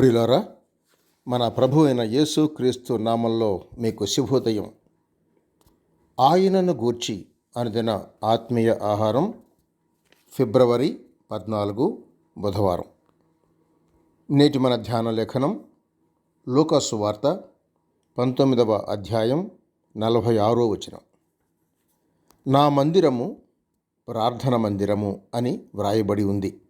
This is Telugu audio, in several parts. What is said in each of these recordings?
ప్రియులారా మన ప్రభు అయిన యేసు క్రీస్తు నామంలో మీకు శుభోదయం. ఆయనను గూర్చి అనుదిన ఆత్మీయ ఆహారం ఫిబ్రవరి పద్నాలుగు బుధవారం. నేటి మన ధ్యాన లేఖనం లూకాసు వార్త పంతొమ్మిదవ అధ్యాయం నలభై ఆరో వచనం. నా మందిరము ప్రార్థన మందిరము అని వ్రాయబడి ఉంది.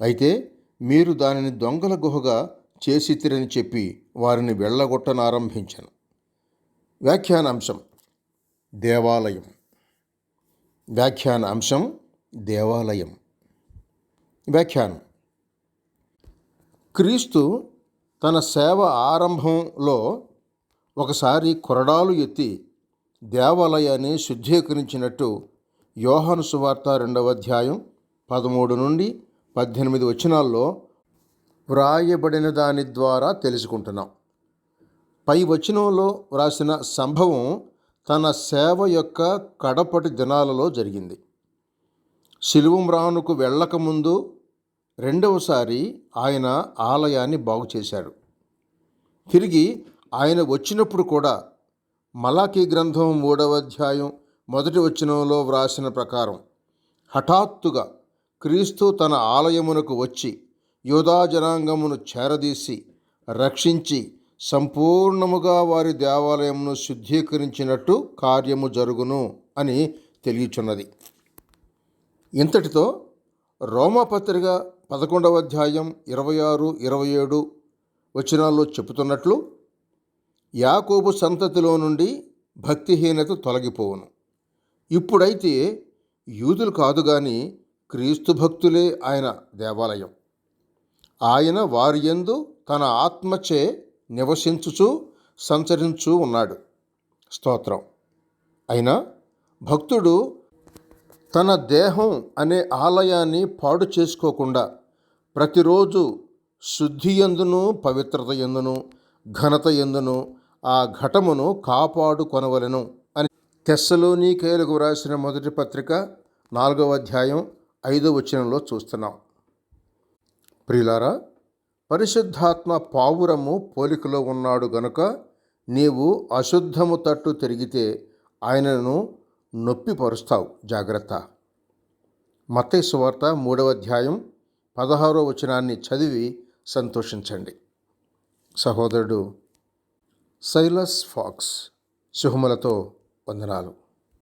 అయితే మీరు దానిని దొంగల గుహగా చేసితిరని చెప్పి వారిని వెళ్ళగొట్టనారంభించను. వ్యాఖ్యాన అంశం దేవాలయం. వ్యాఖ్యాన అంశం దేవాలయం. వ్యాఖ్యానం క్రీస్తు తన సేవ ఆరంభంలో ఒకసారి కొరడాలు ఎత్తి దేవాలయాన్ని శుద్ధీకరించినట్టు యోహాను సువార్త రెండవ అధ్యాయం పదమూడు నుండి పద్దెనిమిది వచనాల్లో వ్రాయబడిన దాని ద్వారా తెలుసుకుంటున్నాం. పై వచనంలో వ్రాసిన సంభవం తన సేవ యొక్క కడపటి దినాలలో జరిగింది. శిలువమ్రానుకు వెళ్ళకముందు రెండవసారి ఆయన ఆలయాన్ని బాగు చేశాడు. తిరిగి ఆయన వచ్చినప్పుడు కూడా మలాఖీ గ్రంథం మూడవ అధ్యాయం మొదటి వచనంలో వ్రాసిన ప్రకారం హఠాత్తుగా క్రీస్తు తన ఆలయమునకు వచ్చి యోధా జనాంగమును చేరదీసి రక్షించి సంపూర్ణముగా వారి దేవాలయమును శుద్ధీకరించినట్టు కార్యము జరుగును అని తెలియచున్నది. ఇంతటితో రోమపత్రిక పదకొండవ అధ్యాయం ఇరవై ఆరు ఇరవై ఏడు వచనాల్లో చెబుతున్నట్లు యాకోబు సంతతిలో నుండి భక్తిహీనత తొలగిపోవును. ఇప్పుడైతే యూదులు కాదు కానీ క్రీస్తు భక్తులే ఆయన దేవాలయం. ఆయన వారి యందు తన ఆత్మచే నివసించుచు సంచరించు ఉన్నాడు. స్తోత్రం. అయినా భక్తుడు తన దేహం అనే ఆలయాన్ని పాడు చేసుకోకుండా ప్రతిరోజు శుద్ధి ఎందును పవిత్రత ఎందును ఘనత ఎందును ఆ ఘటమును కాపాడుకొనవలెను అని తెస్సలోని కేలకు వ్రాసిన మొదటి పత్రిక నాలుగవ అధ్యాయం ఐదో వచనంలో చూస్తున్నాం. ప్రియులారా పరిశుద్ధాత్మ పావురము పోలికలో ఉన్నాడు గనుక నీవు అశుద్ధము తట్టు తిరిగితే ఆయనను నొప్పిపరుస్తావు. జాగ్రత్త. మత్తయి సువార్త మూడవ అధ్యాయం పదహారో వచనాన్ని చదివి సంతోషించండి. సహోదరుడు సైలస్ ఫాక్స్ శుభములతో వందనాలు.